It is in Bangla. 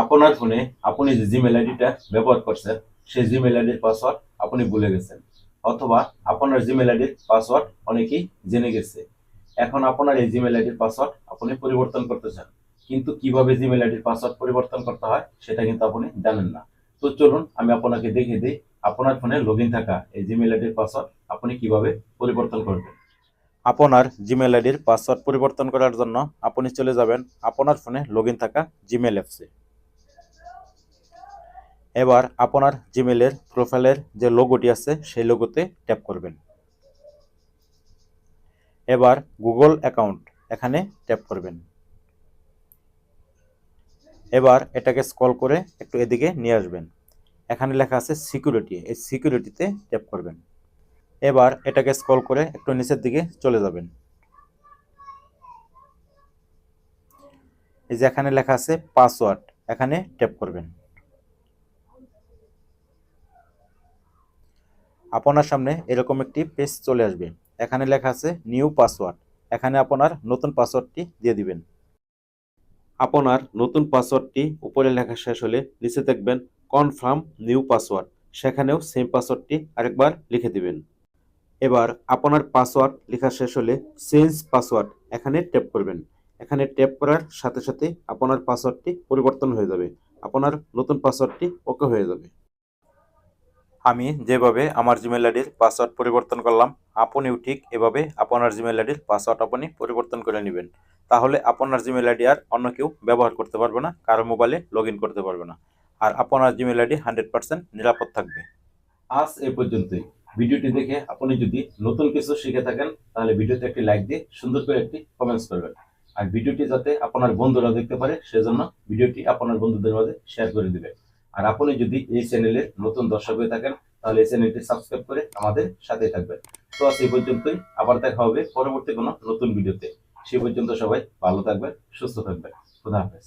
আপনার ফোনে আপনি যে জিমেল আইডিটা ব্যবহার করছেন, সেই জিমেল আইডির পাসওয়ার্ড আপনি ভুলে গেছেন। অথবা আপনার জিমেল আইডির পাসওয়ার্ড অনেকেই জেনে গেছে। এখন আপনার এই জিমেল আইডির পাসওয়ার্ড আপনি পরিবর্তন করতে চান। কিন্তু কীভাবে জিমেল আইডির পাসওয়ার্ড পরিবর্তন করতে হয়, সেটা কিন্তু আপনি জানেন না। তো চলুন, আমি আপনাকে দেখিয়ে দিই, আপনার ফোনে লগ থাকা এই জিমেল আইডির পাসওয়ার্ড আপনি কীভাবে পরিবর্তন করবেন। আপনার জিমেল আইডির পাসওয়ার্ড পরিবর্তন করার জন্য আপনি চলে যাবেন, আপনার ফোনে লগ থাকা জিমেল অ্যাপসে এবার আপনার জিমেলের প্রোফাইলের যে লোগোটি আছে, সেই লোগোতে ট্যাপ করবেন। এবার গুগল অ্যাকাউন্ট এখানে ট্যাপ করবেন। এবার এটাকে স্কল করে একটু এদিকে নিয়ে আসবেন। এখানে লেখা আছে সিকিউরিটি এই সিকিউরিটিতে ট্যাপ করবেন। এবার এটাকে স্কল করে একটু নিচের দিকে চলে যাবেন। এই যে এখানে লেখা আছে পাসওয়ার্ড এখানে ট্যাপ করবেন। আপনার সামনে এরকম একটি পেজ চলে আসবে। এখানে লেখা আছে নিউ পাসওয়ার্ড এখানে আপনার নতুন পাসওয়ার্ডটি দিয়ে দিবেন। আপনার নতুন পাসওয়ার্ডটি উপরে লেখা শেষ হলে নিচে দেখবেন কনফার্ম নিউ পাসওয়ার্ড সেখানেও সেম পাসওয়ার্ডটি আরেকবার লিখে দিবেন। এবার আপনার পাসওয়ার্ড লেখা শেষ হলে চেঞ্জ পাসওয়ার্ড এখানে ট্যাপ করবেন। এখানে ট্যাপ করার সাথে সাথে আপনার পাসওয়ার্ডটি পরিবর্তন হয়ে যাবে। আপনার নতুন পাসওয়ার্ডটি ওকে হয়ে যাবে। আমি যেভাবে আমার জিমেল আইডির পাসওয়ার্ড পরিবর্তন করলাম, আপনিও ঠিক এভাবে আপনার জিমেল আইডির পাসওয়ার্ড আপনি পরিবর্তন করে নেবেন। তাহলে আপনার জিমেল আইডি আর অন্য কেউ ব্যবহার করতে পারবে না, কারও মোবাইলে লগ করতে পারবে না। আর আপনার জিমেল আইডি হান্ড্রেড পার্সেন্ট নিরাপদ থাকবে। আজ এ পর্যন্তই। ভিডিওটি দেখে আপনি যদি নতুন কিছু শিখে থাকেন, তাহলে ভিডিওতে একটি লাইক দিয়ে সুন্দর করে একটি কমেন্টস করবেন। আর ভিডিওটি যাতে আপনার বন্ধুরা দেখতে পারে, সেজন্য ভিডিওটি আপনার বন্ধুদের মাঝে শেয়ার করে দিবেন। আর আপনি যদি এই চ্যানেলের নতুন দর্শক হয়ে থাকেন, তাহলে এই চ্যানেলটি সাবস্ক্রাইব করে আমাদের সাথে থাকবেন। তো আজ এই পর্যন্তই। আবার দেখা হবে পরবর্তী কোনো নতুন ভিডিওতে। সে পর্যন্ত সবাই ভালো থাকবেন, সুস্থ থাকবেন। খুদা হাফেজ।